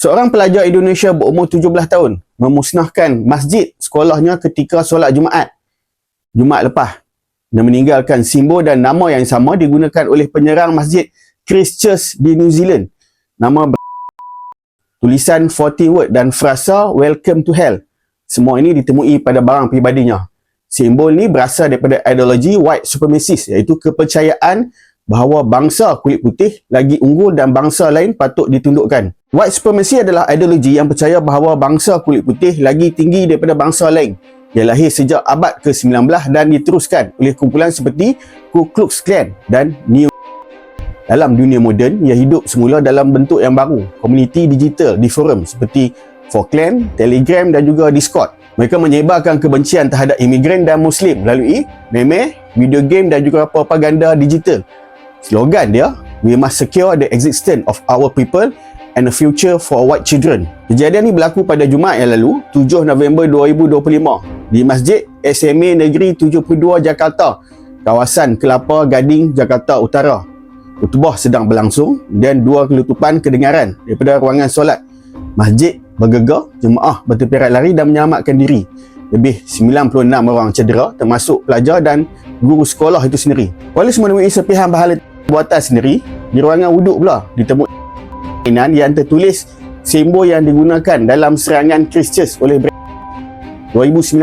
Seorang pelajar Indonesia berumur 17 tahun memusnahkan masjid sekolahnya ketika solat Jumaat. Jumaat lepas. Dan meninggalkan simbol dan nama yang sama digunakan oleh penyerang masjid Christchurch di New Zealand. Nama ber- tulisan 40 word dan frasa Welcome to Hell. Semua ini ditemui pada barang pribadinya. Simbol ni berasal daripada ideologi white supremacist iaitu kepercayaan bahawa bangsa kulit putih lagi unggul dan bangsa lain patut ditundukkan. White supremacy adalah ideologi yang percaya bahawa bangsa kulit putih lagi tinggi daripada bangsa lain. Ia lahir sejak abad ke-19 dan diteruskan oleh kumpulan seperti Ku Klux Klan dan New dalam dunia moden, ia hidup semula dalam bentuk yang baru, komuniti digital di forum seperti Forkland, Telegram dan juga Discord. Mereka menyebarkan kebencian terhadap imigran dan Muslim melalui meme, video game dan juga propaganda digital. Slogan dia, We must secure the existence of our people and a future for white children. Kejadian ini berlaku pada Jumaat yang lalu, 7 November 2025 di Masjid SMA Negeri 72 Jakarta, kawasan Kelapa Gading, Jakarta Utara. Khutbah sedang berlangsung dan dua kelutupan kedengaran daripada ruangan solat. Masjid bergegar, jemaah bertepirat lari dan menyelamatkan diri. Lebih 96 orang cedera termasuk pelajar dan guru sekolah itu sendiri. Polis menemui serpihan bahan buatan sendiri di ruangan wuduk pula ditemui mainan yang tertulis simbol yang digunakan dalam serangan Christchurch oleh 2019.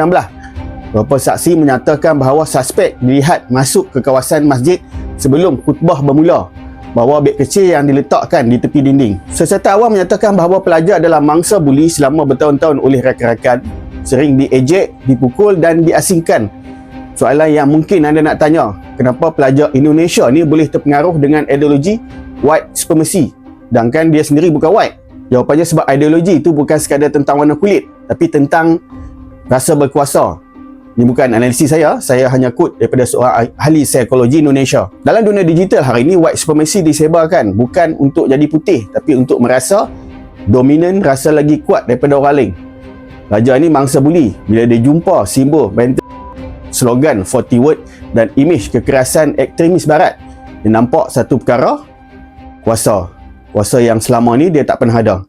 Beberapa saksi menyatakan bahawa suspek dilihat masuk ke kawasan masjid sebelum khutbah bermula bahawa beg kecil yang diletakkan di tepi dinding. Seserta awam menyatakan bahawa pelajar adalah mangsa buli selama bertahun-tahun oleh rakan-rakan, sering diejek, dipukul dan diasingkan. Soalan yang mungkin anda nak tanya, kenapa pelajar Indonesia ni boleh terpengaruh dengan ideologi white supremacy sedangkan dia sendiri bukan white? Jawapannya sebab ideologi itu bukan sekadar tentang warna kulit, tapi tentang rasa berkuasa, ini bukan analisis saya, saya hanya quote daripada seorang ahli psikologi Indonesia. Dalam dunia digital hari ini, white supremacy disebarkan bukan untuk jadi putih, tapi untuk merasa dominan, rasa lagi kuat daripada orang lain. Raja ini mangsa buli bila dia jumpa simbol banter, slogan 40 word dan imej kekerasan ekstremis barat. Dia nampak satu perkara, kuasa. Kuasa yang selama ni dia tak pernah ada.